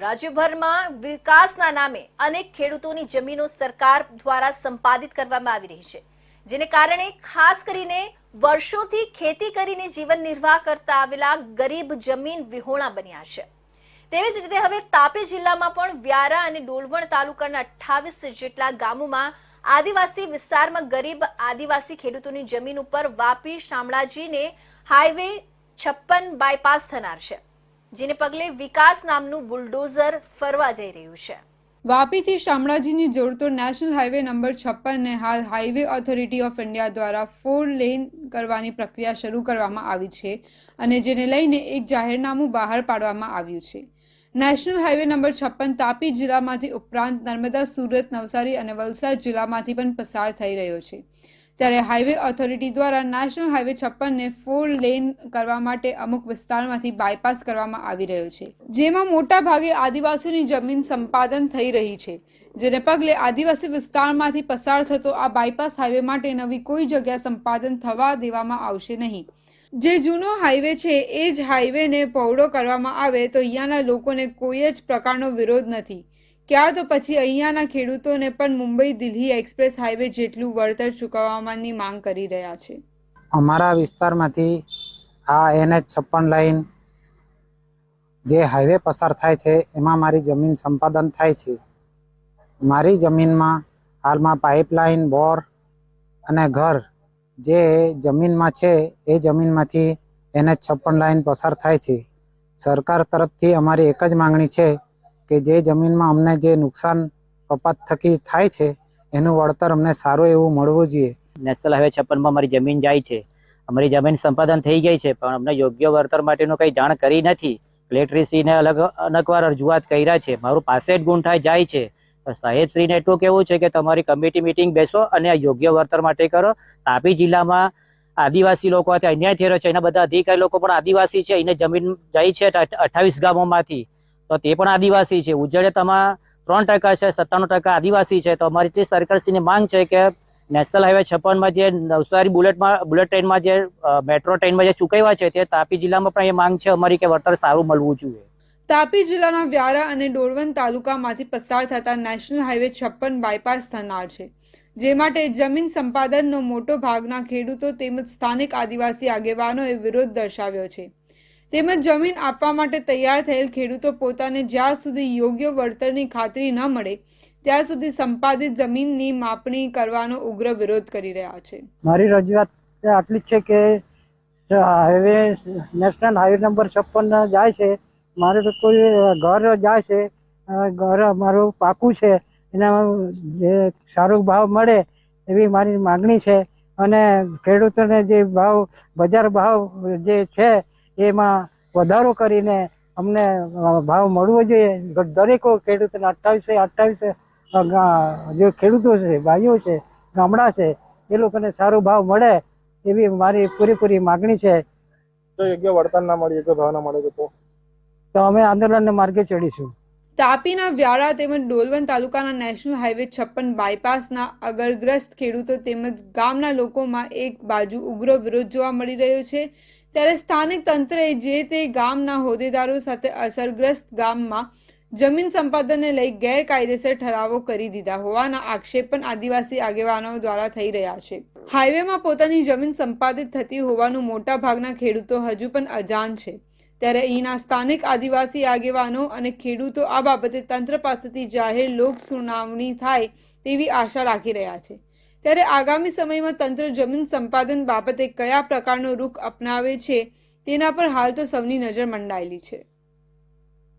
રાજ્યભરમાં વિકાસના નામે અનેક ખેડૂતોની જમીનો સરકાર દ્વારા સંપાદિત કરવામાં આવી રહી છે, જેને કારણે ખાસ કરીને વર્ષોથી ખેતી કરીને જીવન નિર્વાહ કરતા આવેલા ગરીબ જમીન વિહોણા બન્યા છે. તેવી જ રીતે હવે તાપી જિલ્લામાં પણ વ્યારા અને ડોલવણ તાલુકાના અઠ્ઠાવીસ જેટલા ગામોમાં આદિવાસી વિસ્તારમાં ગરીબ આદિવાસી ખેડૂતોની જમીન ઉપર વાપી શામળાજીને હાઈવે છપ્પન બાયપાસ થનાર છે. જેને પગલે વિકાસ નામનું બુલડોઝર ફરવા જઈ રહ્યું છે. વાપીથી શામળાજીની જોડતો નેશનલ હાઈવે નંબર છપ્પનને હાલ હાઈવે ઓથોરિટી ઓફ ઇન્ડિયા દ્વારા ફોર લેન કરવાની પ્રક્રિયા શરૂ કરવામાં આવી છે અને જેને લઈને એક જાહેરનામું બહાર પાડવામાં આવ્યું છે. નેશનલ હાઈવે નંબર છપ્પન તાપી જિલ્લામાંથી ઉપરાંત નર્મદા, સુરત, નવસારી અને વલસાડ જિલ્લામાંથી પણ પસાર થઈ રહ્યો છે. ત્યારે હાઈવે ઓથોરિટી દ્વારા નેશનલ હાઈવે છપ્પનને ફોર લેન કરવા માટે અમુક વિસ્તારમાંથી બાયપાસ કરવામાં આવી રહ્યો છે. જેમાં મોટા ભાગે આદિવાસીઓની જમીન સંપાદન થઈ રહી છે. જેને પગલે આદિવાસી વિસ્તારમાંથી પસાર થતો આ બાયપાસ હાઈવે માટે નવી કોઈ જગ્યા સંપાદન થવા દેવામાં આવશે નહીં. જે જૂનો હાઈવે છે, એ જ હાઈવેને પહોળો કરવામાં આવે તો અહીંયાના લોકોને કોઈ જ પ્રકારનો વિરોધ નથી. ક્યાં તો પછી અહીંયાના ખેડૂતોને પણ મુંબઈ દિલ્હી એક્સપ્રેસ હાઈવે જેટલું વળતર ચૂકવવાની માંગ કરી રહ્યા છે. અમારા વિસ્તારમાંથી આ એનએચ છપ્પન લાઈન જે હાઈવે પસાર થાય છે, એમાં મારી જમીન સંપાદન થાય છે. મારી જમીનમાં હાલમાં પાઇપલાઇન, બોર અને ઘર જે જમીનમાં છે, એ જમીનમાંથી એનએચ છપ્પન લાઈન પસાર થાય છે. સરકાર તરફથી અમારી એક જ માંગણી છે કે જે જમીનમાં અમને જે નુકસાન કપાત થકી થાય છે, એનું વળતર અમને સારું એવું મળવું જોઈએ. નેશનલ હાઈવે છપ્પનમાં અમારી જમીન જાય છે. અમારી જમીન સંપાદન થઈ ગઈ છે, પણ અમને યોગ્ય વળતર માટેનું કંઈ જાણ કરી નથી. કલેક્ટરીશ્રીને અલગ, અનકવાર રજૂઆત કર્યા છે. મારું પાસઠ ગુંઠા જાય છે. સાહેબશ્રીને એટલું કેવું છે કે તમારી કમિટી મિટિંગ બેસો અને યોગ્ય વળતર માટે કરો. તાપી જિલ્લામાં આદિવાસી લોકો અન્યાય થયેલો છે. એના બધા અધિકારી લોકો પણ આદિવાસી છે. એને જમીન જાય છે અઠ્ઠાવીસ ગામોમાંથી. તો તે પણ આદિવાસી છે. ઉજ્જડે તમા ત્રણ ટકા છે, સત્તાણું ટકા આદિવાસી છે. તો અમારી એટલી સરકારશ્રીની માંગ છે કે નેશનલ હાઈવે છપ્પનમાં જે નવસારી બુલેટમાં, બુલેટ ટ્રેનમાં જે મેટ્રો ટ્રેનમાં જે ચૂકવ્યા છે તે તાપી જિલ્લામાં પણ એ માંગ છે અમારી કે વળતર સારું મળવું જોઈએ. તાપી જિલ્લાના વ્યારા અને ડોળવણ તાલુકામાંથી પસાર થતા નેશનલ હાઈવે છપ્પન બાયપાસ થનાર છે. જે માટે જમીન સંપાદનનો મોટો ભાગના ખેડૂતો તેમજ સ્થાનિક આદિવાસી આગેવાનોએ વિરોધ દર્શાવ્યો છે. તેમજ જમીન આપવા માટે તૈયાર થયેલ ખેડૂતો પોતાને જ્યાં સુધી યોગ્ય વળતરની ખાતરી ન મળે, ત્યાં સુધી સંપાદિત જમીનની માપણી કરવાનો ઉગ્ર વિરોધ કરી રહ્યા છે. મારી રજૂઆત આટલી જ છે કે, હાઈવે, નેશનલ હાઈવે નંબર છપ્પન જાય છે, મારે તો કોઈ ઘર જાય છે ઘર મારું પાકું છે, એના જે સારો ભાવ મળે એવી મારી માગણી છે, અને ખેડૂતોને જે ભાવ, બજાર ભાવ જે છે એમાં વધારો કરીને અમને ભાવ મળવો જોઈએ. દરેક ખેડૂતોને અઠ્ઠાવીસે અઠ્ઠાવીસે જે ખેડૂતો છે ભાઈઓ છે ગામડા છે એ લોકોને સારો ભાવ મળે એવી મારી પૂરેપૂરી માગણી છે. તો યોગ્ય વળતર ના મળે યોગ્ય ભાવ ના મળે તો? તો અમે આંદોલનને માર્ગે ચડીશું. તાપીના વ્યારા તેમજ ડોલવન તાલુકાના નેશનલ હાઈવે છપ્પન બાયપાસના અગરગ્રસ્ત ખેડૂતો તેમજ ગામના લોકોમાં એક બાજુ ઉગ્ર વિરોધ જોવા મળી રહ્યો છે. ત્યારે સ્થાનિક તંત્રએ જે તે ગામના હોદ્દેદારો સાથે અસરગ્રસ્ત ગામમાં જમીન સંપાદનને લઈ ગેરકાયદેસર ઠરાવો કરી દીધા હોવાના આક્ષેપ પણ આદિવાસી આગેવાનો દ્વારા થઈ રહ્યા છે. હાઈવેમાં પોતાની જમીન સંપાદિત થતી હોવાનું મોટા ભાગના ખેડૂતો હજુ પણ અજાણ છે. ત્યારે અહીંના સ્થાનિક આદિવાસી આગેવાનો અને ખેડૂતો આ બાબતે તંત્ર પાસેથી જાહેર લોક સુનાવણી થાય તેવી આશા રાખી રહ્યા છે. ત્યારે આગામી સમયમાં તંત્ર જમીન સંપાદન બાબતે કયા પ્રકારનો રૂખ અપનાવે છે તેના પર હાલ તો સૌની નજર મંડાયેલી છે.